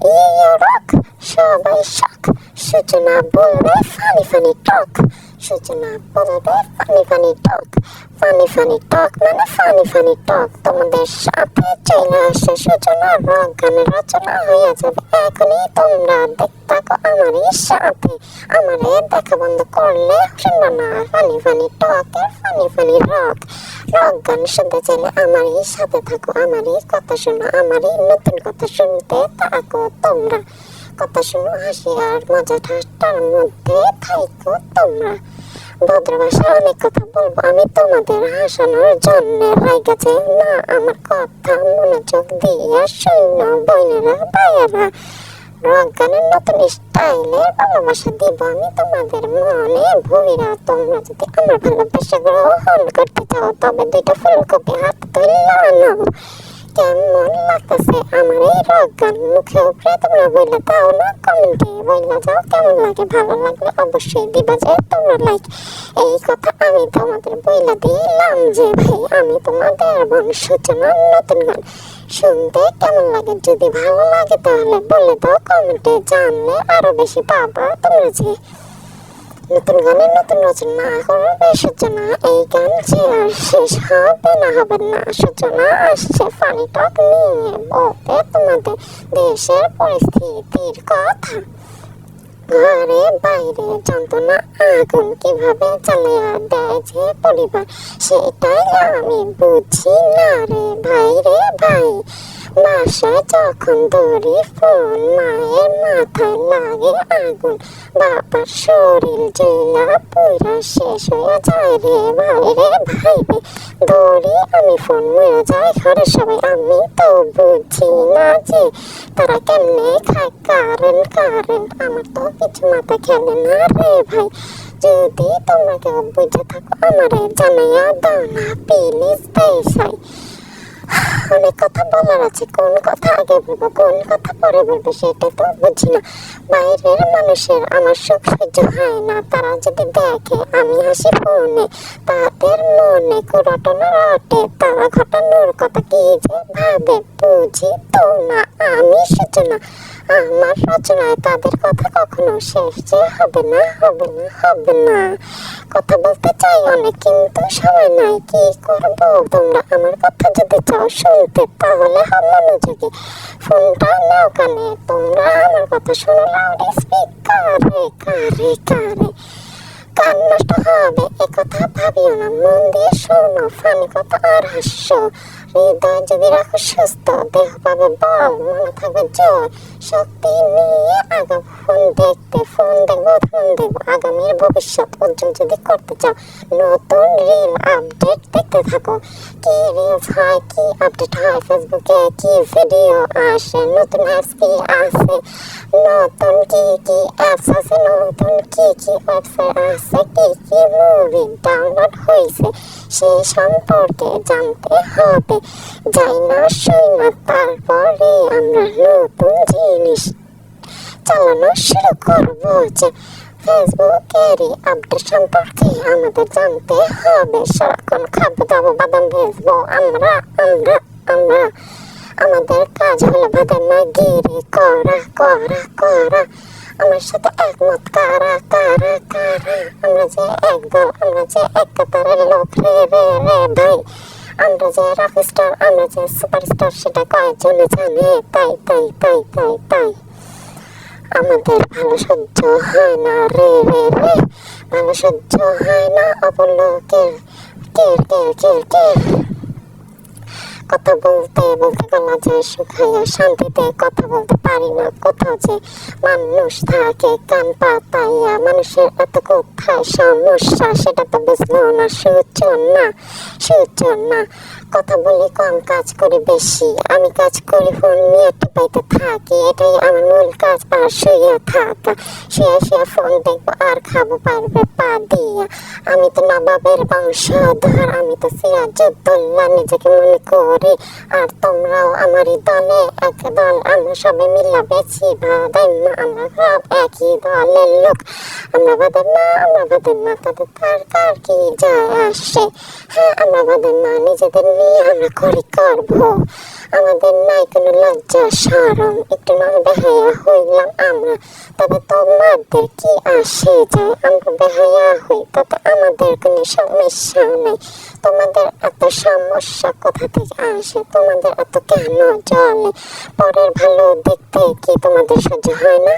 ইয়ে রক সবাই শখ সূচনা বলবে ফানি ফানি টক। সূচনা বলবে funny funny talk. Funny funny talk মানে ফানি ফানি টক। তোমাদের সাথে চলে আসে সূচনা রক গানের রচনা হয়ে যাবে এখনই তোমরা দেখতে থাকো আমারই সাথে। আমারে দেখা বন্ধ করলে শুনব না। ফানি ফানি টকের ফানি ফানি রক রক গান শুনতে চাইলে আমারই সাথে থাকো, আমারই কথা শোনো, আমারই নতুন কথা শুনতে থাকো তোমরা। কথা শুনো, হাসি আর মজা ঠাট্টার মধ্যে থাইকো তোমরা। ভদ্র ভাষায় অনেক কথা বলব, আমি তোমাদের হাসানোর জন্য রাইগেছে না, আমার কথা মনোযোগ দিয়ে শূন্য বইনেরা ভাইয়েরা। রক গানের নতুন স্টাইলের ভালোবাসা দিব আমি তোমাদের মনে। ভুইরা তোমরা যদি আমার ভালোবাসা গ্রহণ করতে চাও, তবে দুইটা ফুলকপি হাত ধরে নাও কেমন লাগতেছে? আমার এই রক মুখে উপরে তোমরা বললে দাও না, কমেন্টে বললে যাও, কেমন লাগে? ভালো লাগলে অবশ্যই দিবা যে তোমরা লাইক এই কথা আমি তোমাদের বইলা দিলাম যে ভাই, আমি তোমাদের নতুন গান। শুনতে কেমন লাগে? যদি ভালো লাগে তাহলে বলে দাও, কমেন্টে জানলে আরও বেশি পাবা তোমরা যে। নতুন গানের নতুন রচনা করবে সূচনা এই গান যে আর শেষ হবে না হবে না। সূচনা আসছে ফানি টক নিয়ে, বলতে তোমাদের দেশের পরিস্থিতির কথা। ঘরে বাইরে যন্ত্রণা, আগুন কীভাবে চালিয়ে দেয় যে পরিবার? সেটাই আমি বুঝি না রে ভাই রে ভাই। বাসায় যখন ধরি ফোন মায়ের মাথায় লাগে আগুন। বাবার শরীর জেলা পুরা শেষ হয়ে যায় রে ভাই রে ভাই রে। দৌড়ি আমি ফোন মরে যায় ঘরে সবাই, আমি তো বুঝি না যে তারা কেমনে খায়। কারেন কারেন আমার তো কিছু মাথা খেলে না রে ভাই। যদি তোমরা কেউ বুঝে থাকো, আমারে জানাইয়া দাও না প্লিজ দেশাই অনেক কথা বলার আছে, কোন কথা আগে বলব, কোন কথা পরে বলব সেটা তো বুঝি না। বাইরের মানুষের আমার সুখ সহ্য হয় না, তারা যদি দেখে আমি হাসি ফোনে, তাদের মনে কুড়াটনা রটে, তারা ঘটানোর কথা কি যে ভাবে বুঝি তো না, আমি সূচনা আমার রচনায় তাদের কথা কখনো শেষ যে হবে না হবে না হবে না। কথা বলতে চাই অনেক কিন্তু সময় নাই, কি করব? তোমরা আমার কথা যদি চাও শুনতে, তাহলে মনোযোগী ফোনটা নাও কানে, তোমরা আমার কথা শোনো লাউড স্পিকারে কারে কারে। কান নষ্ট হবে একথা ভাবিও না, মন দিয়ে শোনো, ফানি কথা আর হাস্য হৃদয় যদি রাখো সুস্থ, দেহ পাবে বল মনে থাকবে জয় শক্তি নিয়ে আগা ফোন দেখতে ফোন দেখব ফোন দেখব। আগামীর ভবিষ্যৎ উজ্জ্বল যদি করতে চাও, নতুন রিল আপডেট দেখতে থাকো। কি রিলস হয়, কি আপডেট হয়, ফেসবুকে কি ভিডিও আসে, নতুন অ্যাপস কি আছে নতুন কি কি অ্যাপস আছে নতুন কি কি ওয়েবসাইট আছে কি কি মুভি ডাউনলোড হয়েছে? সে সম্পর্কে জানতে হবে। যাই না শুই না তারপরে আমরা নতুন জিনিস চালানো শুরু করব। যে ফেসবুকেরই আপডেট সম্পর্কে আমাদের জানতে হবে। সারাক্ষণ খাব দাবো বাদাম ভেজবো। আমরা আমরা আমরা। আমাদের কাজ হলো বাদাম গিরি করা করা করা আমার সাথে একমত কারা কারা কারা আমরা যে একদল আমরা যে এক কাতারের লোক রে রে রে, ভাই। আমরা যে রক স্টার আমরা যে সুপারস্টার সেটা কয়েকজনে জানে? তাই তাই তাই তাই তাই। আমাদের ভালো সহ্য হয় না রে রে রে। ভালো সহ্য হয় না কের কের কের কের কথা বলতে বলতে গলা যে শুকাইয়া শান্তিতে কথা বলতে পারি না। কোথাও যে মানুষ থাকে, কান পাতাইয়া মানুষের এত কোথায় সমস্যা, সেটা তো বুঝলো না সূচনা সূচনা কথা বলি কম কাজ করি বেশি। আমি কাজ করি ফোন নিয়ে টিপাইতে থাকি, এটাই আমার মূল কাজ। আর শুয়ে থাকা শুয়ে শুয়ে ফোন দেখব, আর খাব পারবে পা দিয়া। আমি তো নবাবের বংশধর, আমি তো সিরাজউদ্দৌলা, নিজেকে মনে করি। আর তোমরাও আমারই দলে এক দল, আমরা সবাই মিলা বেছি বাদাই মা আমরা সব একই দলের লোক। আমরা মা আমরা মা তাদের কার কার কি যায় আসে হ্যাঁ আমরা মা নিজেদের করি আমরা করি করব। আমাদের নাই কোনো লজ্জা সরম একটু নয় বেহায়া হইলাম আমরা। তবে তোমাদের কি আসে যায়? আমরা বেহায়া হই, তাতে আমাদের কোনো সমস্যা নেই। তোমাদের এত সমস্যা কোথা থেকে আসে? তোমাদের এত কেন পরের ভালো দেখতে কি তোমাদের সহ্য হয় না?